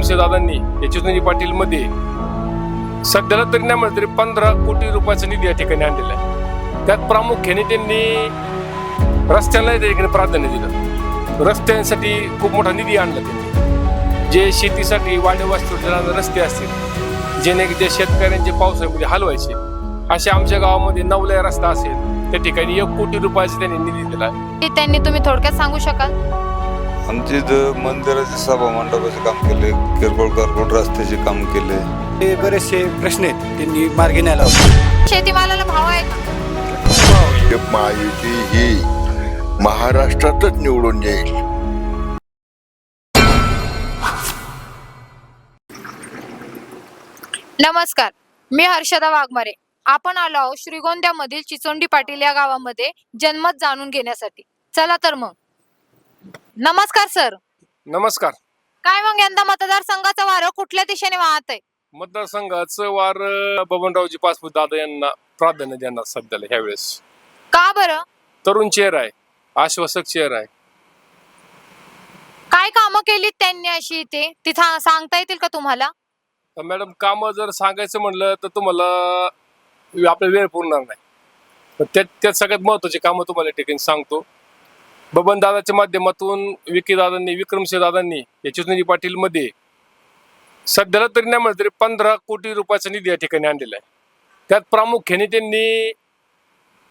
विक्रमसिंह दादांनी पाटील मध्ये सध्याला तरी नाही म्हणलं तरी पंधरा कोटी रुपयाचा निधी या ठिकाणी आणलेला आहे. त्यात प्रामुख्याने त्यांनी रस्त्यांना त्या ठिकाणी प्राधान्य दिलं. रस्त्यांसाठी खूप मोठा निधी आणला त्यांनी. जे शेतीसाठी वाड्या रस्ते असतील जेणे जे शेतकऱ्यांचे पावसाळ्यामध्ये हलवायचे असे आमच्या गावामध्ये नवल्या रस्ता असेल त्या ठिकाणी एक कोटी रुपयाचा त्यांनी निधी दिला त्यांनी तुम्ही थोडक्यात सांगू शकाल? आमच्या इथं मंदिराचे सभा मंडपाचे काम केले किरकोळ कारकोळ रस्त्याचे काम केले. हे बरेचसे प्रश्न आहेत त्यांनी मार्गी न्यायला. शेतीमालाला भाव आहे का? महायुती ही महाराष्ट्रातच निवडून येईल. नमस्कार मी हर्षदा वाघमारे. आपण आलो आहोत श्रीगोंद्यामधील चिचोंडी पाटील या गावामध्ये जन्मत जाणून घेण्यासाठी. चला तर मग. नमस्कार सर. नमस्कार. काय मग यंदा मतदारसंघाचं वारं कुठल्या दिशेने वाहत आहे मतदारसंघाचं वार अं, बबनरावजी पासपोर्ट दादा यांना प्राधान्य देणार सध्याला ह्यावेळेस. का बरं? तरुण चेहरा आहे. आश्वासक चेहरा आहे. काय कामं केलीत त्यांनी अशी इथे? ती था- सांगता येतील का तुम्हाला? तर मॅडम कामं जर सांगायचं म्हणलं तर तुम्हाला आपला वेळ पुरणार नाही. तर त्यात त्यात सगळ्यात महत्वाची कामं तुम्हाला ठिकाणी सांगतो. बबन दादाच्या माध्यमातून विकी दादांनी विक्रमसिंह दादांनी या चितुंजी पाटील मध्ये सध्याला तरी नाही म्हणलं तरी पंधरा कोटी रुपयाचा निधी या ठिकाणी आणलेला आहे. त्यात प्रामुख्याने त्यांनी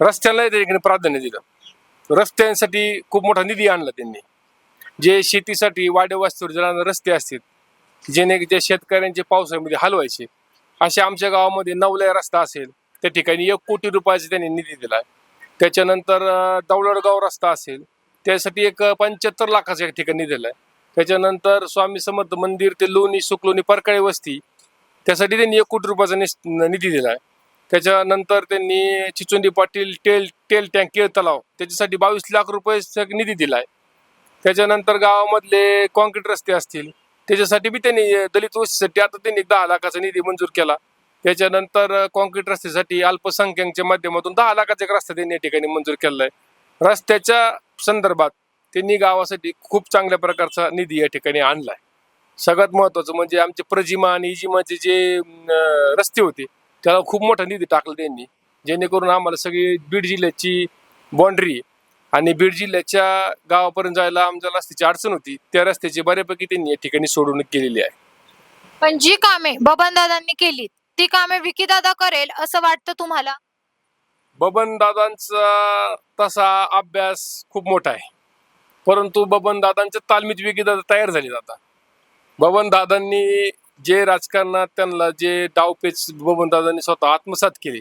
रस्त्यांना त्या ठिकाणी प्राधान्य दिलं. रस्त्यांसाठी खूप मोठा निधी आणला त्यांनी. जे शेतीसाठी वाड्या वस्तीवर रस्ते असतील जेणे जे शेतकऱ्यांचे पावसाळ्यामध्ये हलवायचे असे आमच्या गावामध्ये नवल्या रस्ता असेल त्या ठिकाणी एक कोटी रुपयाचा त्यांनी निधी दिला आहे. त्याच्यानंतर दौलडगाव रस्ता असेल त्यासाठी एक पंच्याहत्तर लाखाचं एक ठिकाणी दिलं आहे त्याच्यानंतर स्वामी समर्थ मंदिर ते लोणी सुकलोणी परकाळी वस्ती त्यासाठी त्यांनी एक कोटी रुपयाचा निधी दिला आहे त्याच्यानंतर त्यांनी Chichundi Patil tail tail tank केळ तलाव त्याच्यासाठी बावीस लाख रुपये निधी दिला आहे त्याच्यानंतर गावामधले कॉन्क्रीट रस्ते असतील त्याच्यासाठी बी त्यांनी दलित वस्तीसाठी आता त्यांनी दहा लाखाचा निधी मंजूर केला. त्याच्यानंतर कॉन्क्रीट रस्त्यासाठी अल्पसंख्याकच्या माध्यमातून दहा लाखाचा एक रस्ता त्यांनी या ठिकाणी मंजूर केलेला आहे रस्त्याच्या संदर्भात त्यांनी गावासाठी खूप चांगल्या प्रकारचा निधी या ठिकाणी आणलाय. सगळ्यात महत्वाचं म्हणजे आमचे प्रजिमा आणि इजिमाचे जे रस्ते होते त्याला खूप मोठा निधी टाकला त्यांनी. जेणेकरून आम्हाला सगळी बीड जिल्ह्याची बाँड्री आणि बीड जिल्ह्याच्या गावापर्यंत जायला आमच्या रस्त्याची अडचण होती त्या रस्त्याची बऱ्यापैकी त्यांनी या ठिकाणी सोडवणूक केलेली आहे. पण जी कामे बबनदादांनी केली ती कामे विकीदादा करेल असं वाटतं तुम्हाला? बबन दादांचा तसा अभ्यास खूप मोठा आहे. परंतु बबन दादांच्या तालमीत वेगळी दादा तयार झाली आता. बबन दादांनी जे राजकारणात त्यांना जे डावपेच बबन दादांनी स्वतः आत्मसात केले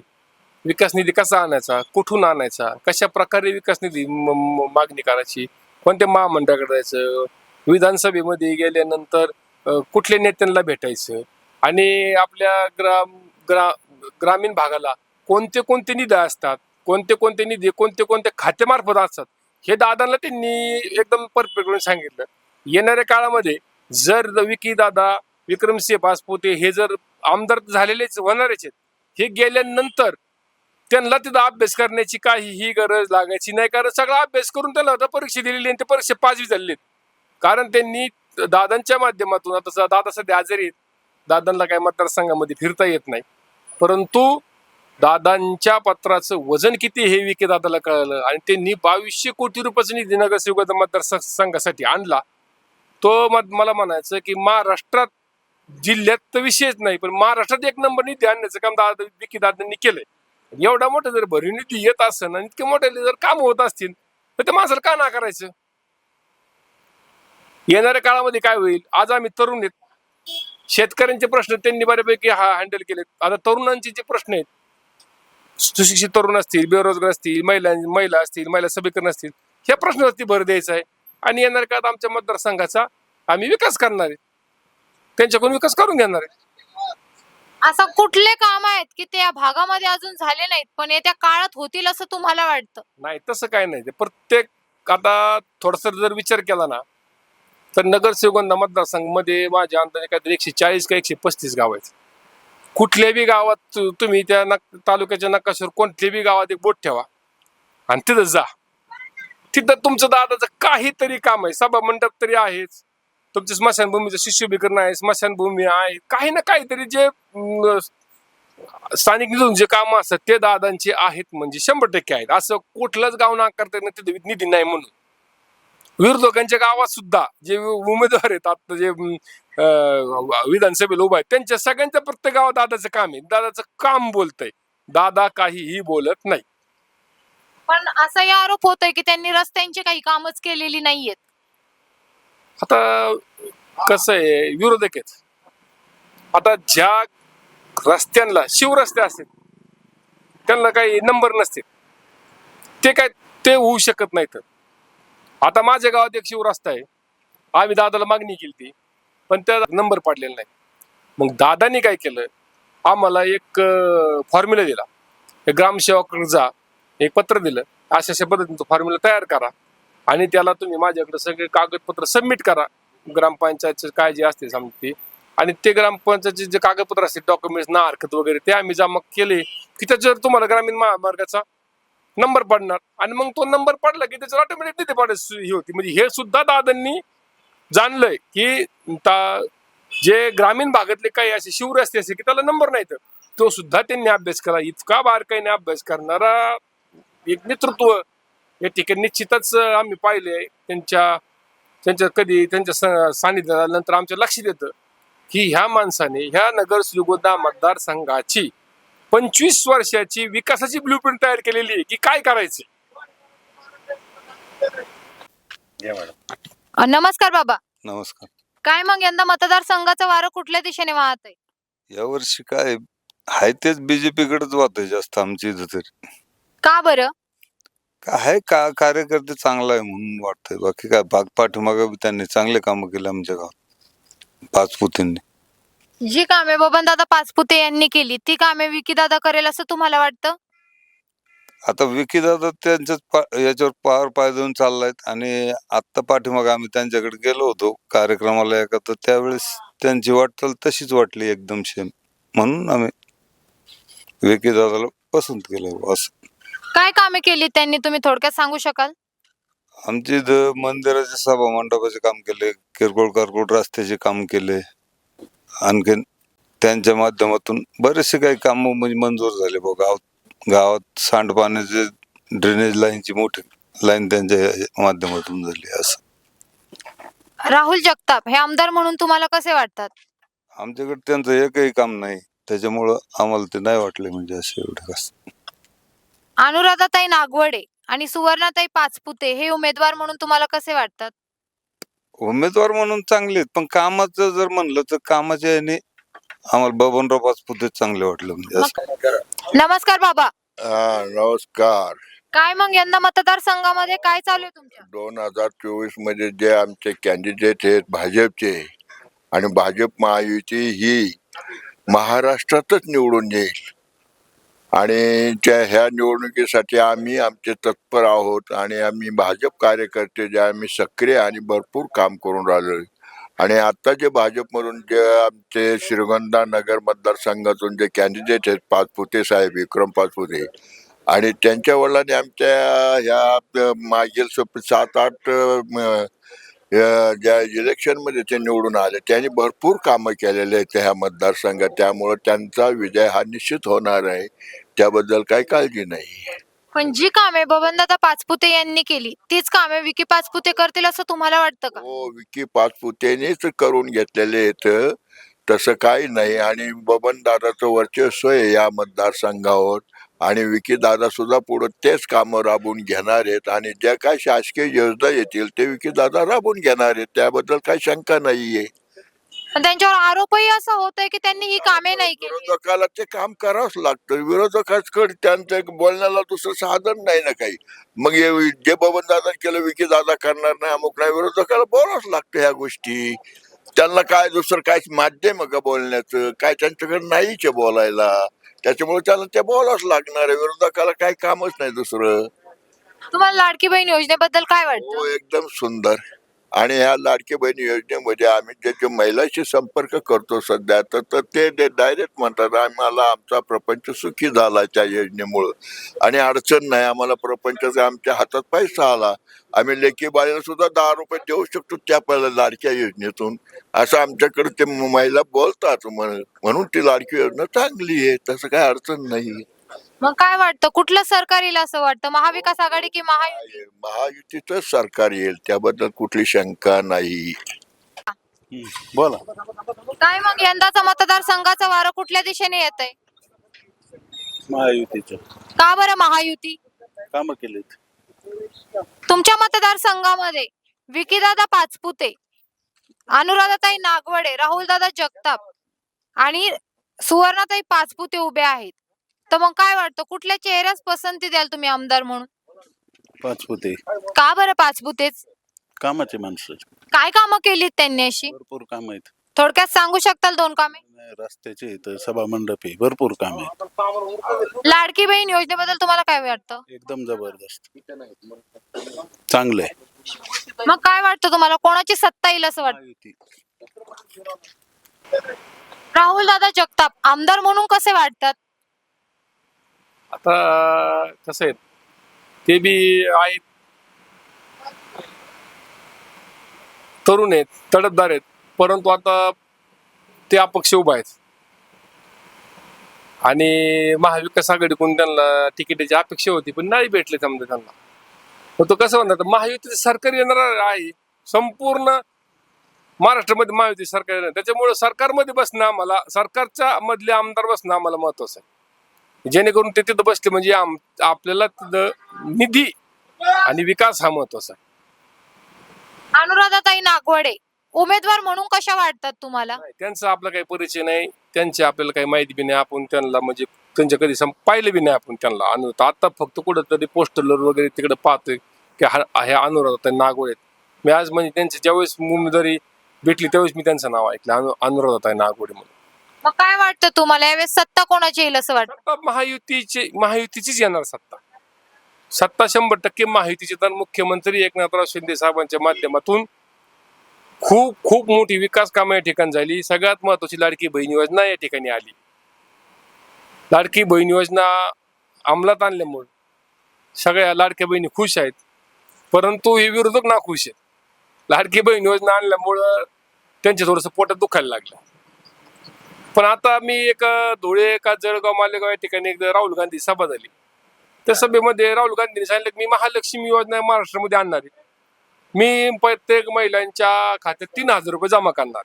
विकास निधी कसा आणायचा कुठून आणायचा कशा प्रकारे विकास निधी म- म- मागणी करायची कोणत्या महामंडळाकडे जायचं विधानसभेमध्ये गेल्यानंतर कुठल्या नेत्यांना भेटायचं आणि आपल्या ग्राम ग्रा ग्रामीण भागाला कोणते कोणते निधी असतात कोणते कोणते निधी कोणते कोणते खात्यामार्फत असतात हे दादांना त्यांनी एकदम परफेक्ट सांगितलं. येणाऱ्या काळामध्ये जर विकी दादा विक्रमसिंह पासपोते हे जर आमदार झालेलेच होणारच आहेत हे गेल्यानंतर त्यांना तिथं अभ्यास करण्याची काहीही गरज लागायची नाही कारण सगळा अभ्यास करून त्याला आता परीक्षा दिलेली आणि ते परीक्षा पाचवी झालेली कारण त्यांनी दादांच्या माध्यमातून आता दादा सध्या आजारी आहेत दादांना काय मतदारसंघामध्ये फिरता येत नाही. परंतु दादांच्या पत्राचं वजन किती हे विके दादाला कळलं आणि त्यांनी बावीसशे कोटी रुपयाचा निधी नगरसेवक मतदारसंघासाठी आणला. तो मत मला म्हणायचं की महाराष्ट्रात जिल्ह्यात तर विषयच नाही पण महाराष्ट्रात एक नंबर निधी आणण्याचं काम दादा विकी दादांनी केलंय. एवढा मोठा जर भरीव निधी येत असेल आणि इतके मोठे जर काम होत असतील तर ते माणसाला का ना करायचं येणाऱ्या काळामध्ये काय होईल? आज आम्ही तरुण आहेत. शेतकऱ्यांचे प्रश्न त्यांनी बऱ्यापैकी हा हँडल केलेत. आता तरुणांचे जे प्रश्न आहेत सुशिक्षित तरुण असतील बेरोजगार असतील महिला महिला असतील महिला सभीकरण असतील ह्या प्रश्नावरती भर द्यायचा आहे. आणि येणाऱ्या काळात आमच्या मतदारसंघाचा आम्ही विकास करणार आहे. त्यांच्याकडून विकास करून घेणार आहे. असं कुठले काम आहेत की ते या भागामध्ये अजून झाले नाहीत पण येत्या काळात होतील असं तुम्हाला वाटतं? नाही तसं काय नाही. ते प्रत्येक आता थोडस जर विचार केला ना तर नगरसेवकांना मतदारसंघामध्ये माझ्या अंदाजे काहीतरी एकशे चाळीस का एकशे पस्तीस गाव आहेत. कुठल्याही बी गावात तुम्ही त्या नक तालुक्याच्या नकाशावर कोणत्याही गावात एक बोट ठेवा. आणि तिथं जा. तिथं तुमचं दादाचं काहीतरी काम आहे. सभा मंडप तरी आहेच. तुमच्या स्मशानभूमीचं शिष्यभीकरण आहे स्मशानभूमी आहे. काही ना काहीतरी जे स्थानिक निधून जे काम असतात ते दादांचे आहेत म्हणजे शंभर टक्के आहेत. असं कुठलंच गाव नाकारता येत नाही तिथे निधी नाही म्हणून. विरोधकांच्या गावात सुद्धा जे उमेदवार आहेत आता जे विधानसभेला उभा आहेत त्यांच्या सगळ्यांच्या प्रत्येक गावात दादाचं काम आहे. दादाचं काम बोलतंय. दादा काहीही बोलत नाही. पण असाही आरोप होतोय की त्यांनी रस्त्यांची काही कामच केलेली नाहीयेत. आता कसं आहे विरोधक आहेत. आता ज्या रस्त्यांना शिवरस्ते असतील त्यांना काही नंबर नसतील. ते काय ते होऊ शकत नाहीत. आता माझ्या गावात एक शिवरस्ता आहे. आम्ही दादाला मागणी केली ती पण त्या नंबर पाडलेला नाही. मग दादानी काय केलं? आम्हाला एक फॉर्म्युला दिला. एक ग्रामसेवकाकडे जा एक पत्र दिलं. अशा अशा पद्धतीने फॉर्म्युला तयार करा. आणि त्याला तुम्ही माझ्याकडे सगळे कागदपत्र सबमिट करा. ग्रामपंचायतचे काय जे असते समजते आणि ते ग्रामपंचायतचे जे कागदपत्र असतील डॉक्युमेंट्स ना हरकत वगैरे ते आम्ही जमा केले. की त्याच्यावर तुम्हाला ग्रामीण महामार्गाचा नंबर पडणार. आणि मग तो नंबर पडला की त्याच्यावर ऑटोमॅटिक तिथे पडायची ही होती. म्हणजे हे सुद्धा दादांनी जाणलंय की ता- जे ग्रामीण भागातले काही असे शिवरस्ते असते की त्याला नंबर नाही तर. तो सुद्धा त्यांनी अभ्यास करा इतका बारकाईने अभ्यास करणारा एक नेतृत्व या ठिकाणी निश्चितच आम्ही पाहिले त्यांच्या त्यांच्या कधी त्यांच्या स- आमच्या लक्षात येतं की ह्या माणसाने ह्या नगर श्रीगोंदा मतदारसंघाची पंचवीस वर्षाची विकासाची ब्ल्यूप्रिंट तयार केलेली आहे की काय करायचं नमस्कार बाबा. नमस्कार. काय मग यंदा मतदारसंघाचं वारं कुठल्या दिशेने वाहत आहे यावर्षी काय आहे तेच बीजेपी कडेच वाहतंय जास्त आमच्या इथं तरी. का बरं? काय आहे का कार्यकर्ते चांगला आहे म्हणून वाटतंय. बाकी काय भाग पाठीमागे त्यांनी चांगले कामं केले आमच्या गावात. पाचपुतींनी जी कामे बबनदादा पाचपुते यांनी केली ती कामे विकीदादा करेल असं तुम्हाला वाटतं? आता विकी दादा त्यांच्याच पा- याच्यावर पावर पाय देऊन चाललायत आणि आत्ता पाठीमागे आम्ही त्यांच्याकडे गेलो होतो कार्यक्रमाला एका तर त्यावेळेस त्यांची वाटचाल तशीच वाटली एकदम सेम. म्हणून आम्ही विकी दादाला पसंत केलं असं. काय कामे केली त्यांनी तुम्ही थोडक्यात सांगू शकाल? आमच्या इथं मंदिराचे सभा मंडपाचे काम केले किरकोळ कारकोळ रस्त्याचे काम केले. आणखीन त्यांच्या माध्यमातून बरेचसे काही काम म्हणजे मंजूर झाले बघ. गावात गावात सांडपाण्याचे ड्रेनेज लाईनची मोठी लाईन त्यांच्या माध्यमातून झाली असं. राहुल जगताप हे आमदार म्हणून तुम्हाला कसे वाटतात? आमच्याकडे त्यांचं एकही काम नाही. त्याच्यामुळं आम्हाला ते नाही वाटले म्हणजे असे एवढे कसं. अनुराधाताई नागवडे आणि सुवर्णाताई पाचपुते हे उमेदवार म्हणून तुम्हाला कसे वाटतात? उमेदवार म्हणून चांगले आहेत. पण कामाचं जर म्हणलं तर कामाच्या याने आम्हाला बबनराव पाचपुते चांगले वाटले म्हणजे असं. नमस्कार बाबा. हा नमस्कार. काय मग यंदा मतदारसंघामध्ये काय चालू आहे तुमच्या? दोन हजार चोवीसमध्ये जे आमचे कॅन्डिडेट आहेत भाजपचे आणि भाजप महायुती ही महाराष्ट्रातच निवडून येईल. आणि त्या ह्या निवडणुकीसाठी आम्ही आमचे तत्पर आहोत आणि आम्ही भाजप कार्यकर्ते जे आम्ही सक्रिय आणि भरपूर काम करून राहिलो आणि आता जे भाजपमधून जे आमचे श्रीगंधा नगर मतदारसंघातून जे कॅन्डिडेट आहेत पाचपुते साहेब विक्रम पाचपुते आणि त्यांच्या वडिलांनी आमच्या ह्या मागील सप- सात आठ ज्या इलेक्शनमध्ये ते निवडून आले त्यांनी भरपूर कामं केलेले आहेत ह्या मतदारसंघात. त्यामुळं त्यांचा विजय हा निश्चित होणार आहे. त्याबद्दल काही काळजी नाही. पण जी कामे बबनदादा पाचपुते यांनी केली तीच कामे विकी पाचपुते करतील असं तुम्हाला वाटतं का? हो विकी पाचपुतेनेच करून घेतलेले आहेत. तसं काही नाही आणि बबन दादाचं वर्चस्व आहे या मतदारसंघावर. आणि विकी दादा सुद्धा पुढे तेच कामं राबवून घेणार आहेत आणि ज्या काय शासकीय योजना येतील ते विकी दादा राबवून घेणार आहेत. त्याबद्दल काही शंका नाहीये. पण त्यांच्यावर आरोपही असा होतोय की त्यांनी ही कामे नाही केली. विरोधकाला ते काम करावंच लागतं. विरोधकाकडे त्यांचं एक बोलण्याला दुसरं साधन नाही ना काही. मग हे जे बबन दादा केलं विकी दादा करणार नाही अमुक नाही. विरोधकाला बोलावंच लागतं ह्या गोष्टी. त्यांना काय दुसरं काय माध्यम आहे का बोलण्याचं? काय त्यांच्याकडे नाहीच आहे बोलायला. त्याच्यामुळे त्यांना ते बोलावंच लागणार आहे. विरोधकाला काही कामच नाही दुसरं. तुम्हाला लाडकी बहीण योजनेबद्दल काय वाटतं? हो एकदम सुंदर. आणि ह्या लाडकी बहीण योजनेमध्ये आम्ही त्याच्या महिलाशी संपर्क करतो सध्या तर तर ते डायरेक्ट म्हणतात आम्हाला आमचा प्रपंच सुखी झाला त्या योजनेमुळं. आणि अडचण नाही आम्हाला प्रपंचाचा आमच्या हातात पैसा आला. आम्ही लेखी बाळाला सुद्धा दहा रुपये देऊ शकतो त्या पहिल्या लाडक्या योजनेतून. असं आमच्याकडे ते महिला बोलतात म्हणून ती लाडकी योजना चांगली आहे तसं काय अडचण नाही मग काय वाटतं? कुठलं सरकार येईल असं वाटतं? महाविकास आघाडी की महायुती महायुतीचं सरकार येईल त्याबद्दल कुठली शंका नाही. बोला. काय मग? यंदाचा मतदारसंघाचा वारं कुठल्या दिशेने येत आहे महायुतीचे. का बरं महायुती? कामं केलीत. तुमच्या मतदारसंघामध्ये विकीदादा पाचपुते अनुराधाताई नागवडे राहुलदादा जगताप आणि सुवर्णाताई पाचपुते उभे आहेत. तर मग काय वाटतं? कुठल्या चेहऱ्यास पसंती द्याल तुम्ही आमदार म्हणून? पाचपुते. का बरं पाचपुतेच? कामाचे माणसं. काय कामं केलीत त्यांनी अशी? भरपूर काम आहेत. थोडक्यात सांगू शकताल दोन कामे? रस्त्याचे इथं सभा मंडप आहे भरपूर काम आहे लाडकी बहीण योजनेबद्दल तुम्हाला काय वाटतं? एकदम जबरदस्त. चांगलं आहे. मग काय वाटतं तुम्हाला? कोणाची सत्ता येईल असं वाटतं? महायुती. राहुल दादा जगताप आमदार म्हणून कसे वाटतात? आता कसं आहे ते बी आहेत. तरुण आहेत तडफदार आहेत परंतु आता ते अपक्ष उभा आहेत. आणि महाविकास आघाडीकडून त्यांना तिकिटाची अपेक्षा होती पण नाही भेटले समजा त्यांना. मग तो कसं म्हणतात महायुतीचं सरकार येणार आहे. संपूर्ण महाराष्ट्रामध्ये महायुती सरकार येणार. त्याच्यामुळे सरकारमध्ये बसणं आम्हाला सरकारच्या मधले आमदार बसणं आम्हाला महत्वाचं आहे. जेणेकरून ते तिथं बसले. म्हणजे आम- आपल्याला तिथं निधी आणि विकास हा महत्त्वाचा आहे. अनुराधाताई नागवडे उमेदवार म्हणून कशा वाटतात तुम्हाला? नाही, त्यांचा आपला काही परिचय नाही. त्यांची आपल्याला काही माहिती बी नाही. आपण त्यांना म्हणजे त्यांच्या कधी सम पाहिलं बी नाही आपण त्यांना. अनुराध आता फक्त कुठंतरी पोस्टरवर वगैरे तिकडे पाहतोय की हा हे अनुराध नागवड आहेत. मी आज म्हणजे त्यांची ज्यावेळेस उमेदवारी भेटली त्यावेळेस मी त्यांचं नाव ऐकलं. अनु अनुराधाताई नागवडे म्हणून. मग काय वाटतं तुम्हाला? यावेळेस सत्ता कोणाची येईल असं वाटतं? सत्ता महायुतीची महायुतीचीच येणार सत्ता. सत्ता शंभर टक्के महायुतीची. तर मुख्यमंत्री एकनाथराव शिंदे साहेबांच्या माध्यमातून खूप खूप मोठी विकास कामं या ठिकाणी झाली. सगळ्यात महत्वाची लाडकी बहीण योजना या ठिकाणी आली. लाडकी बहीण योजना अंमलात आणल्यामुळे सगळ्या लाडक्या बहिणी खुश आहेत. परंतु हे विरोधक ना खुश आहेत. लाडकी बहीण योजना आणल्यामुळं त्यांच्या थोडंसं पोटात दुखायला लागलं. पण आता मी एक धुळे का जळगाव मालेगाव या ठिकाणी एक राहुल गांधी सभा झाली. त्या सभेमध्ये राहुल गांधींनी सांगितलं की मी महालक्ष्मी योजना महाराष्ट्रामध्ये आणणार आहे. मी प्रत्येक महिलांच्या खात्यात तीन हजार रुपये जमा करणार.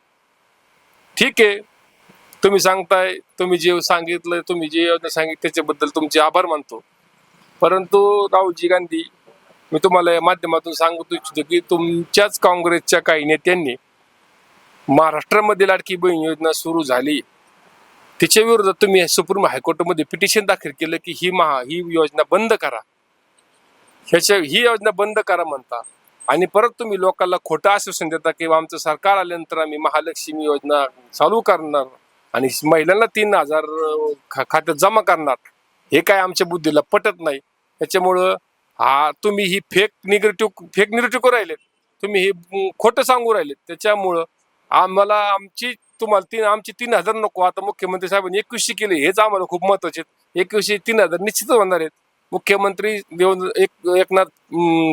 ठीक आहे. तुम्ही सांगताय तुम्ही जे सांगितलं तुम्ही जे योजना सांगितली त्याच्याबद्दल तुमचे आभार मानतो. परंतु राहुलजी गांधी मी तुम्हाला या माध्यमातून सांगतो इच्छितो की तुमच्याच काँग्रेसच्या काही नेत्यांनी महाराष्ट्रामध्ये लाडकी बहीण योजना सुरू झाली. तिच्या विरोधात तुम्ही सुप्रीम हायकोर्टामध्ये पिटिशन दाखल केलं की ही महा ही योजना बंद करा. ह्याच्या ही योजना बंद करा म्हणता. आणि परत तुम्ही लोकांना खोटं आश्वासन देता की आमचं सरकार आल्यानंतर आम्ही महालक्ष्मी योजना चालू करणार आणि महिलांना तीन हजार खा खात्यात जमा करणार. हे काय आमच्या बुद्धीला पटत नाही. त्याच्यामुळं हा तुम्ही ही फेक निगेटिव्ह फेक निगेटिव्ह राहिले तुम्ही हे खोटं सांगू राहिले त्याच्यामुळं आम्हाला आमची तुम्हाला तीन आमची तीन हजार नको. आता मुख्यमंत्री साहेबांनी एकवीसशे केले. हेच आम्हाला खूप महत्त्वाचे आहेत. एकवीसशे तीन हजार निश्चित होणार आहेत. मुख्यमंत्री देवेंद्र एक एकनाथ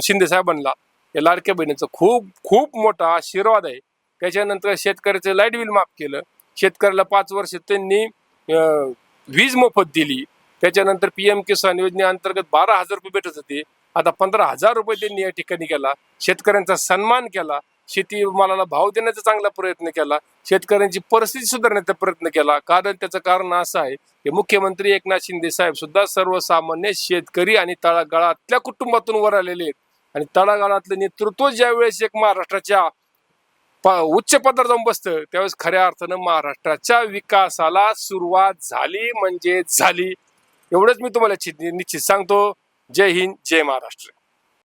शिंदे साहेबांना या लाडक्या बहिणीचं खूप खूप मोठा आशीर्वाद आहे. त्याच्यानंतर शेतकऱ्याचं लाइट बिल माफ केलं. शेतकऱ्याला पाच वर्ष त्यांनी वीज मोफत दिली. त्याच्यानंतर पी एम किसान योजनेअंतर्गत बारा हजार रुपये भेटत होते. आता पंधरा हजार रुपये त्यांनी या ठिकाणी केला. शेतकऱ्यांचा सन्मान केला. शेती मालाला भाव देण्याचा चांगला प्रयत्न केला. शेतकऱ्यांची परिस्थिती सुधारण्याचा प्रयत्न केला. कारण त्याचं कारण असं आहे की मुख्यमंत्री एकनाथ शिंदे साहेब सुद्धा सर्वसामान्य शेतकरी आणि तळागाळातल्या कुटुंबातून वर आलेले आहेत. आणि तळागाळातलं नेतृत्व ज्यावेळेस एक महाराष्ट्राच्या उच्च पदावर जाऊन बसतं त्यावेळेस खऱ्या अर्थानं महाराष्ट्राच्या विकासाला सुरुवात झाली म्हणजे झाली. एवढंच मी तुम्हाला निश्चित सांगतो. जय हिंद जय महाराष्ट्र.